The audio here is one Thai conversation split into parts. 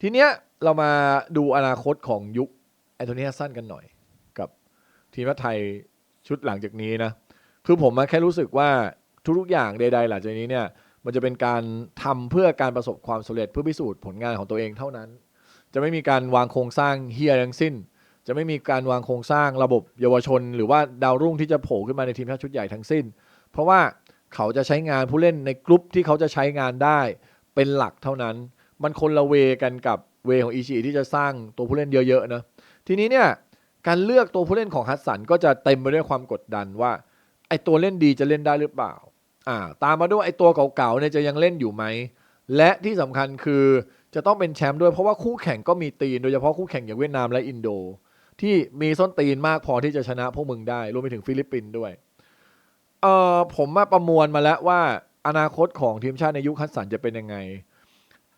ทีเนี้ยเรามาดูอนาคตของยุคแอนโทนีฮัสซันกันหน่อย กับทีมชาติไทยชุดหลังจากนี้นะ คือผมมาแค่รู้สึกว่าทุกๆอย่างใดๆหลังจากนี้เนี่ย มันจะเป็นการทำเพื่อการประสบความสำเร็จเพื่อพิสูจน์ผลงานของตัวเองเท่านั้น จะไม่มีการวางโครงสร้างเฮียทั้งสิ้น จะไม่มีการวางโครงสร้างระบบเยาวชน หรือว่าดาวรุ่งที่จะโผล่ขึ้นมาในทีมชาติชุดใหญ่ทั้งสิ้น เพราะว่าเขาจะใช้งานผู้เล่นในกลุ่มที่เขาจะใช้งานได้เป็นหลักเท่านั้น มันคนละเวกันกับเวของอีชีที่จะสร้างตัวผู้เล่นเยอะๆนะทีนี้เนี่ยการเลือกตัวผู้เล่นของฮัตสันก็จะเต็มไปด้วยความกดดันว่าไอตัวเล่นดีจะเล่นได้หรือเปล่าอ่าตามมาด้วยไอตัวเก่าๆเนี่ยจะยังเล่นอยู่ไหมและที่สำคัญคือจะต้องเป็นแชมป์ด้วยเพราะว่าคู่แข่งก็มีตีนโดยเฉพาะคู่แข่งอย่างเวียดนามและอินโด ที่มีส้นตีนมากพอที่จะชนะพวกมึงได้รวมไปถึงฟิลิปปินส์ด้วยเอ่อผมมาประมวลมาแล้วว่าอนาคตของทีมชาติในยุคคัดสันจะเป็นยังไง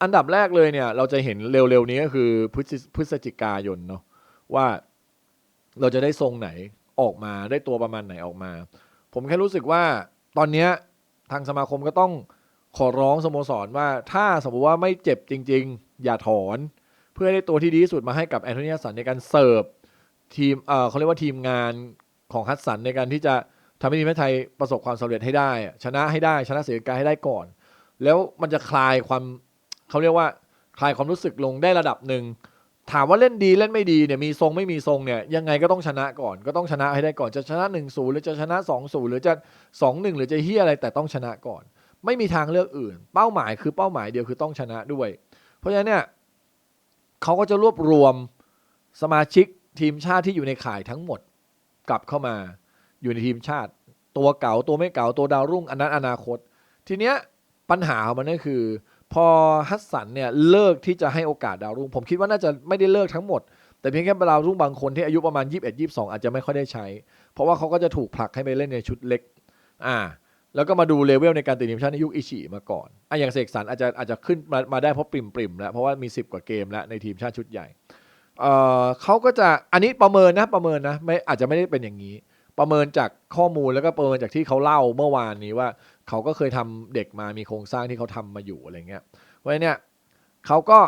อันดับแรกเลยเนี่ย เราจะเห็นเร็วๆนี้ก็คือพฤศพฤศจิกายนเนาะว่าเราจะได้ทรงไหนออกมาได้ตัวประมาณไหนออกมา ผมแค่รู้สึกว่าตอนนี้ทางสมาคมก็ต้องขอร้องสโมสรว่าถ้าสมมติว่าไม่เจ็บจริง ๆ อย่าถอน เพื่อให้ได้ตัวที่ดีที่สุดมาให้กับแอนโทนีฮัสสันในการเสิร์ฟทีมเออเขาเรียกว่าทีมงานของฮัสสันในการที่จะทำให้ทีมชาติไทยประสบความสำเร็จให้ได้ ชนะให้ได้ชนะเสียกายให้ได้ก่อน แล้วมันจะคลายความ เขาเรียกว่าคลายความรู้สึกลงได้ระดับหนึ่งถามว่าเล่นดีเล่นไม่ดีเนี่ยมีทรงไม่มีทรงเนี่ยยังไงก็ต้องชนะก่อนก็ต้องชนะให้ได้ก่อนจะชนะ1นศูนย์หรือจะชนะ2อศูนย์หรือจะ2อหนึ่งหรือจะเฮียอะไรแต่ต้องชนะก่อน ไม่มีทางเลือกอื่น เป้าหมายคือเป้าหมายเดียวคือต้องชนะด้วย เพราะฉะนั้นเนี่ยเขาก็จะรวบรวมสมาชิกทีมชาติที่อยู่ในข่ายทั้งหมดกลับเข้ามาอยู่ในทีมชาติ ตัวเก่าตัวไม่เก่าตัวดาวรุ่งอันนั้นอนาคต ทีเนี้ยปัญหาของมันก็คือ พอฮัสสันเนี่ยเลิกที่จะให้โอกาสดาวรุ่ง ผมคิดว่าน่าจะไม่ได้เลิกทั้งหมด แต่เพียงแค่ดาวรุ่งบางคนที่อายุประมาณ 21 22 อาจจะไม่ค่อยได้ใช้ เพราะว่าเขาก็จะถูกผลักให้ไปเล่นในชุดเล็กอ่าแล้วก็มาดูเลเวลในการติดทีมชาติในยุคอิชิมาก่อนอะอย่างเสกสรรอาจจะอาจจะขึ้นมามาได้เพราะปริมปริมแล้วเพราะว่ามี 10 กว่าเกมแล้วในทีมชาติชุดใหญ่เอ่อเขาก็จะอันนี้ประเมินนะประเมินนะไม่อาจจะไม่ได้เป็นอย่างนี้ ประเมินจากข้อมูลแล้วก็ประเมินจากที่เขาเล่าเมื่อวานนี้ว่า เขาก็เคยทำเด็กมามีโครงสร้างที่เขาทำมาอยู่อะไรเงี้ยเพราะฉะนั้นเนี่ยเขาก็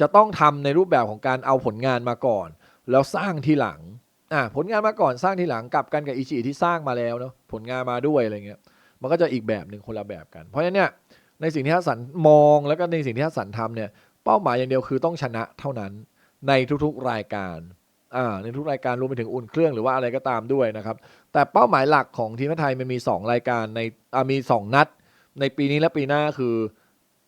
จะต้องทำในรูปแบบของการเอาผลงานมาก่อน แล้วสร้างทีหลังอะผลงานมาก่อนสร้างทีหลังกลับกันกับอิชิที่สร้างมาแล้วเนาะผลงานมาด้วยอะไรเงี้ยมันก็จะอีกแบบหนึ่งคนละแบบกัน เพราะฉะนั้นเนี่ยในสิ่งที่ฮัสสันมองแล้วก็ในสิ่งที่ฮัสสันทำเนี่ยเป้าหมายอย่างเดียวคือต้องชนะเท่านั้นในทุกๆรายการ ในทุกรายการรวมไปถึงอุ่นเครื่องหรือว่าอะไรก็ตามด้วยนะครับ แต่เป้าหมายหลักของทีมชาติไทยมันมี 2 รายการในมี 2 นัด ในปีนี้และปีหน้าคือ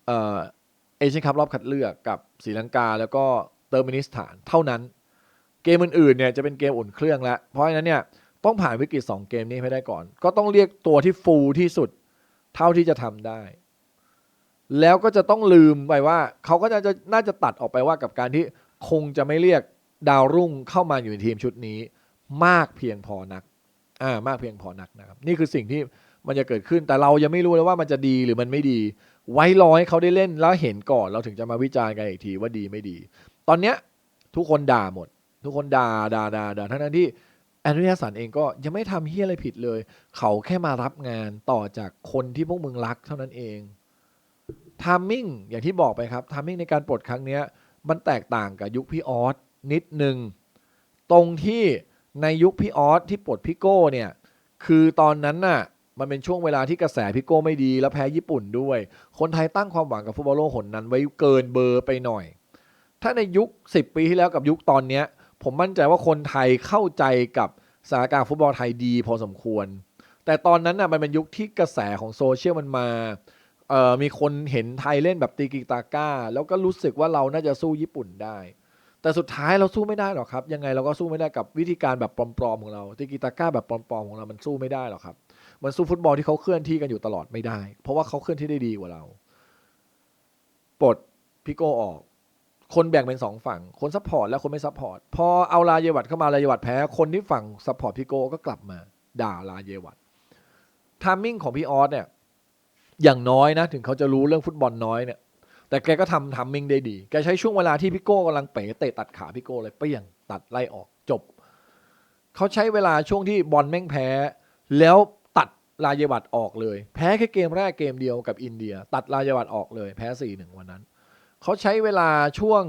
เอเชียนคัพรอบคัดเลือกกับศรีลังกา แล้วก็เตอร์มินิสถานเท่านั้น เกมอื่นๆเนี่ยจะเป็นเกมอุ่นเครื่องแล้วเพราะฉะนั้นเนี่ยต้องผ่านวิกฤต2เกมนี้ให้ได้ก่อน ก็ต้องเรียกตัวที่ฟูลที่สุดเท่าที่จะทำได้ แล้วก็จะต้องลืมไปว่าเขาก็จะน่าจะตัดออกไปว่ากับการที่คงจะไม่เรียก ดาวรุ่งเข้ามาอยู่ในทีมชุดนี้ มากเพียงพอนักอ่ามากเพียงพอนักนะครับ นี่คือสิ่งที่มันจะเกิดขึ้นแต่เรายังไม่รู้เลยว่ามันจะดีหรือมันไม่ดี ไว้รอให้เขาได้เล่นแล้วเห็นก่อนเราถึงจะมาวิจารณ์กันอีกทีว่าดีไม่ดี ตอนเนี้ยทุกคนด่าหมด ทุกคนด่าด่าด่าด่าทั้งนั้นที่แอนโทนีสันเองก็ยังไม่ทำเฮียอะไรผิดเลย เขาแค่มารับงานต่อจากคนที่พวกมึงรักเท่านั้นเองทามมิ่งอย่างที่บอกไปครับทามมิ่งในการปลดครั้งเนี้ยมันแตกต่างกับยุคพี่ออส นิดหนึ่งตรงที่ในยุคพี่ออสที่ปลดพี่โก้เนี่ยคือตอนนั้นน่ะมันเป็นช่วงเวลาที่กระแสพี่โก้ไม่ดี แล้วแพ้ญี่ปุ่นด้วย คนไทยตั้งความหวังกับฟุตบอลโลกหนนั้น ไว้เกินเบอร์ไปหน่อย ถ้าในยุค 10 ปีที่แล้วกับยุคตอนเนี้ย ผมมั่นใจว่าคนไทยเข้าใจกับสถานการณ์ฟุตบอลไทยดีพอสมควร แต่ตอนนั้นน่ะมันเป็นยุคที่กระแสของโซเชียลมันมาเอ่อมีคนเห็นไทยเล่นแบบตีกิตาก้า แล้วก็รู้สึกว่าเราน่าจะสู้ญี่ปุ่นได้ แต่สุดท้ายเราสู้ไม่ได้หรอกครับ ยังไงเราก็สู้ไม่ได้กับวิธีการแบบปลอมๆของเราติกิตาก้าแบบปลอมๆของเรามันสู้ไม่ได้หรอกครับ มันสู้ฟุตบอลที่เขาเคลื่อนที่กันอยู่ตลอดไม่ได้ เพราะว่าเขาเคลื่อนที่ได้ดีกว่าเราปลดพิโก้ออก คนแบ่งเป็นสองฝั่ง คนซัพพอร์ตและคนไม่ซัพพอร์ต พอเอาลาเยวัตเข้ามาลาเยวัตแพ้ คนที่ฝั่งซัพพอร์ตพิโก้ก็กลับมา ด่าลาเยวัตทามมิ่งของพี่ออสเนี่ย อย่างน้อยนะ ถึงเขาจะรู้เรื่องฟุตบอลน้อยเนี่ย แต่แกก็ทำทามิงได้ดี แกใช้ช่วงเวลาที่พี่โก้กำลังเป๋เตะตัดขาพี่โก้เลยเปี้ยงตัดไล่ออกจบ เขาใช้เวลาช่วงที่บอลแม่งแพ้ แล้วตัดลายวัตออกเลย แพ้แค่เกมแรกเกมเดียวกับอินเดีย ตัดลายวัตออกเลยแพ้สี่หนึ่งวันนั้น เขาใช้เวลาช่วง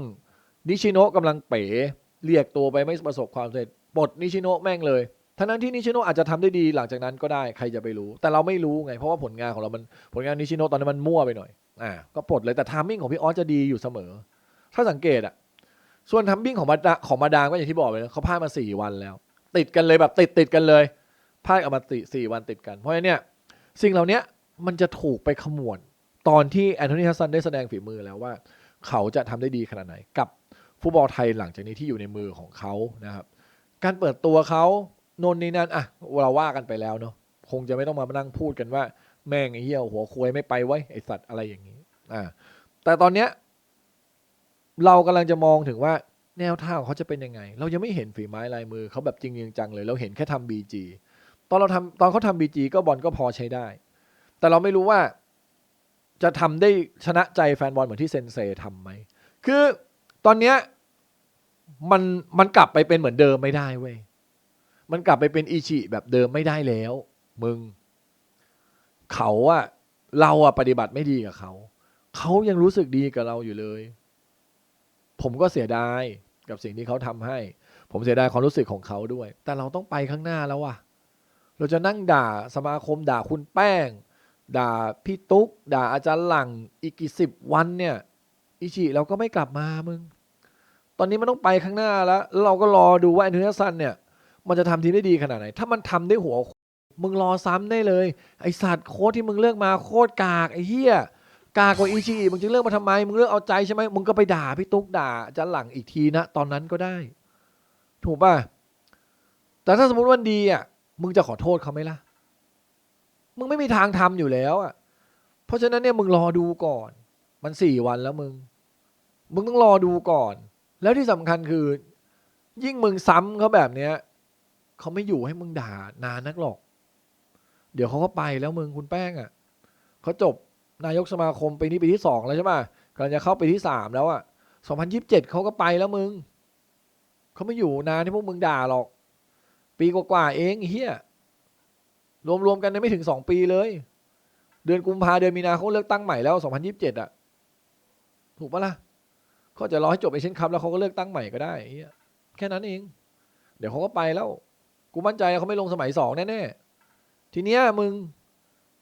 นิชิโนะกำลังเป๋เรียกตัวไปไม่ประสบความสำเร็จปลดนิชิโนะแม่งเลยทั้งนั้นที่นิชิโนะอาจจะทำได้ดีหลังจากนั้นก็ได้ใครจะไปรู้ แต่เราไม่รู้ไงเพราะว่าผลงานของเรามันผลงานนิชิโนะตอนนั้นมันมั่วไปหน่อย อ่าก็ปลดเลยแต่ทามมิ่งของพี่ออสจะดีอยู่เสมอ ถ้าสังเกตอะ ส่วนทามมิ่งของมาดาของมาดามก็อย่างที่บอกไปนะเขาพลาดมาสี่วันแล้ว ติดกันเลยแบบติดติดกันเลยพลาดออกมาติสี่วันติดกัน เพราะฉะนั้นเนี่ยสิ่งเหล่านี้มันจะถูกไปขมวดตอนที่แอนโทนีฮัสซันได้แสดงฝีมือแล้วว่า เขาจะทำได้ดีขนาดไหนกับฟุตบอลไทยหลังจากนี้ที่อยู่ในมือของเขานะครับ การเปิดตัวเขาโนนนี่นั่นอะเราว่ากันไปแล้วเนาะคงจะไม่ต้องมานั่งพูดกันว่า แม่งไอ้เหี้ยหัวควยไม่ไปไว้ไอสัตว์อะไรอย่างนี้อ่าแต่ตอนเนี้ยเรากำลังจะมองถึงว่าแนวทางของเขาจะเป็นยังไง เรายังไม่เห็นฝีไม้ลายมือเขาแบบจริงจังเลย เราเห็นแค่ทำบีจีตอนเราทำตอนเขาทำบีจีก็บอลก็พอใช้ได้ แต่เราไม่รู้ว่าจะทำได้ชนะใจแฟนบอลเหมือนที่เซนเซทำไหม คือตอนเนี้ยมันมันกลับไปเป็นเหมือนเดิมไม่ได้เว้ย มันกลับไปเป็นอิชิแบบเดิมไม่ได้แล้ว มึง เขาอะเราอะปฏิบัติไม่ดีกับเขา เขายังรู้สึกดีกับเราอยู่เลย ผมก็เสียดายกับสิ่งที่เขาทำให้ ผมเสียดายความรู้สึกของเขาด้วย แต่เราต้องไปข้างหน้าแล้วอะเราจะนั่งด่าสมาคมด่าคุณแป้ง ด่าพี่ตุ๊ก ด่าอาจารย์หลังอีกกี่สิบวันเนี่ย อิชิเราก็ไม่กลับมามึง ตอนนี้มันต้องไปข้างหน้าแล้วแล้วเราก็รอดูว่าแอนโทนีซันเนี่ย มันจะทำทีมได้ดีขนาดไหน ถ้ามันทำได้หัว มึงรอซ้ำได้เลย ไอสัตว์โค้ชที่มึงเลือกมาโคตรกากไอเหี้ยกากกว่าอิชิอีมึงจะเลือกมาทำไม มึงเลือกเอาใจใช่ไหมมึงก็ไปด่าพี่ตุ๊กด่าจารย์หลังอีกทีนะ ตอนนั้นก็ได้ ถูกป่ะ แต่ถ้าสมมติว่าดีอะ มึงจะขอโทษเขาไหมล่ะ มึงไม่มีทางทำอยู่แล้วอะ เพราะฉะนั้นเนี่ยมึงรอดูก่อน มันสี่วันแล้วมึง มึงต้องรอดูก่อน แล้วที่สำคัญคือ ยิ่งมึงซ้ำเขาแบบเนี้ยเขาไม่อยู่ให้มึงด่านานนักหรอก เดี๋ยวเขาก็ไปแล้วมึงคุณแป้งอะเขาจบนายกสมาคมปีนี้ปีที่สองแล้วใช่ป่ะกำลังจะเข้าปีที่สามแล้วอะสองพันยิบเจ็ดเขาก็ไปแล้วมึงเขาไม่อยู่นานที่พวกมึงด่าหรอก ปีกว่าๆเองเฮียรวมๆกันไม่ถึงสองปีเลย เดือนกุมภาเดือนมีนาเขาเลือกตั้งใหม่แล้วสองพันยิบเจ็ดอะ ถูกปะล่ะเขาจะรอให้จบเอเชียนคัพแล้วเขาก็เลือกตั้งใหม่ก็ได้อ้เหี้ยแค่นั้นเอง เดี๋ยวเขาก็ไปแล้ว กูมั่นใจเขาไม่ลงสมัยสองแน่ๆ ทีเนี้ยมึง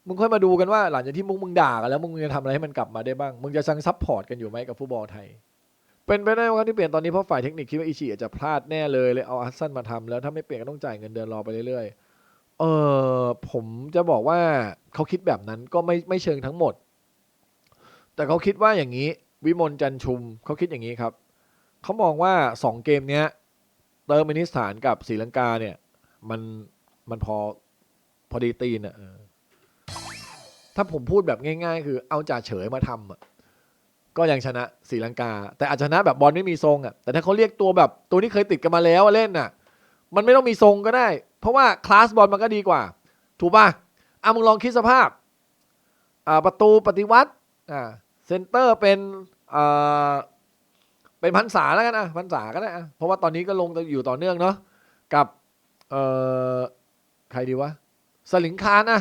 มึงค่อยมาดูกันว่าหลังจากที่มึงมึงด่ากันแล้วมึงจะทำอะไรให้มันกลับมาได้บ้าง มึงจะซังซัพพอร์ตกันอยู่ไหมกับฟุตบอลไทย เป็นไปได้ว่าที่เปลี่ยนตอนนี้เพราะฝ่ายเทคนิคคิดว่าอิชิอาจจะพลาดแน่เลยเลยเอาอัสซันมาทำแล้วถ้าไม่เปลี่ยนก็ต้องจ่ายเงินเดือนรอไปเรื่อยๆ เออผมจะบอกว่าเขาคิดแบบนั้นก็ไม่ไม่เชิงทั้งหมด แต่เขาคิดว่าอย่างนี้ วิมลจันชุมเขาคิดอย่างนี้ครับเขามองว่าสองเกมเนี้ยเตอร์มินิสถานกับศรีลังกาเนี่ยมันมันพอ พอดีตีนอะถ้าผมพูดแบบง่าย ๆ คือเอาจ่าเฉยมาทำอะก็ยังชนะศรีลังกา แต่อาจจะชนะแบบบอลไม่มีทรงอะแต่ถ้าเขาเรียกตัวแบบตัวที่เคยติดกันมาแล้วเล่นน่ะมันไม่ต้องมีทรงก็ได้ เพราะว่าคลาสบอลมันก็ดีกว่า ถูกป่ะอะมึงลองคิดสภาพอ่าประตูปฏิวัติอ่าเซนเตอร์เป็นอ่าเป็นพันษาแล้วกันอะพันษาก็ได้อะเพราะว่าตอนนี้ก็ลงอยู่ต่อเนื่องเนาะกับเอ่อใครดีวะ สลิงคารอะ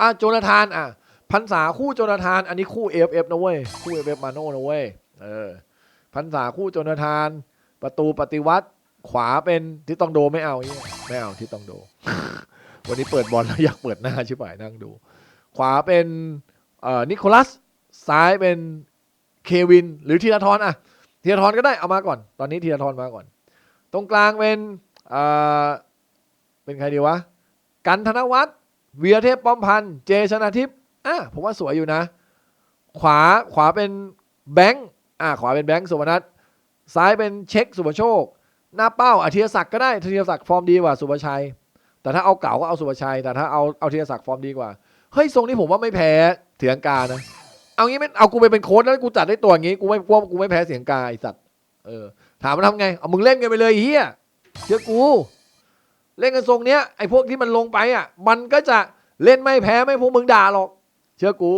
อะโจนาธานอะพันษาคู่โจนาธาน อันนี้คู่ FF นะเว้ยคู่ FF มาโน่นะเว้ยเออพันษาคู่โจนาธาน ประตูปฏิวัติขวาเป็นทิตองโดไม่เอาเหี้ยไม่เอาทิตองโด วันนี้เปิดบอลแล้วอยากเปิดหน้าชิบหายนั่งดู ขวาเป็นเอ่อนิโคลัสซ้ายเป็นเควิน หรือธีรทรอะธีรทรก็ได้เอามาก่อน ตอนนี้ธีรทรมาก่อน ตรงกลางเป็นเอ่อเป็นใครดีวะกันธนวัฒน์ เวียเทพป้อมพันธ์เจชนาทิพย์อะผมว่าสวยอยู่นะ ขวาขวาเป็นแบงค์อะขวาเป็นแบงค์สุวรรณัทซ้ายเป็นเช็คสุภโชค หน้าเป้าอาธีรศักดิ์ก็ได้อธีรศักดิ์ฟอร์มดีกว่าสุภชัย แต่ถ้าเอาเก่าก็เอาสุภชัย แต่ถ้าเอาเอาธีรศักดิ์ฟอร์มดีกว่าเฮ้ยทรงนี้ผมว่าไม่แพ้เถียงกานะเอางี้ไม่เอากูไปเป็นโค้ชแล้วกูจัดได้ตัวอย่างงี้กูไม่กลัวกูไม่แพ้เสียงกาไอสัตว์เออถามมันทำไงเอามึงเล่นกันไปเลยเฮียเชื่อกู เล่นกันทรงเนี้ยไอ้พวกที่มันลงไปอะ มันก็จะเล่นไม่แพ้ไม่พวกมึงด่าหรอก เชื่อกู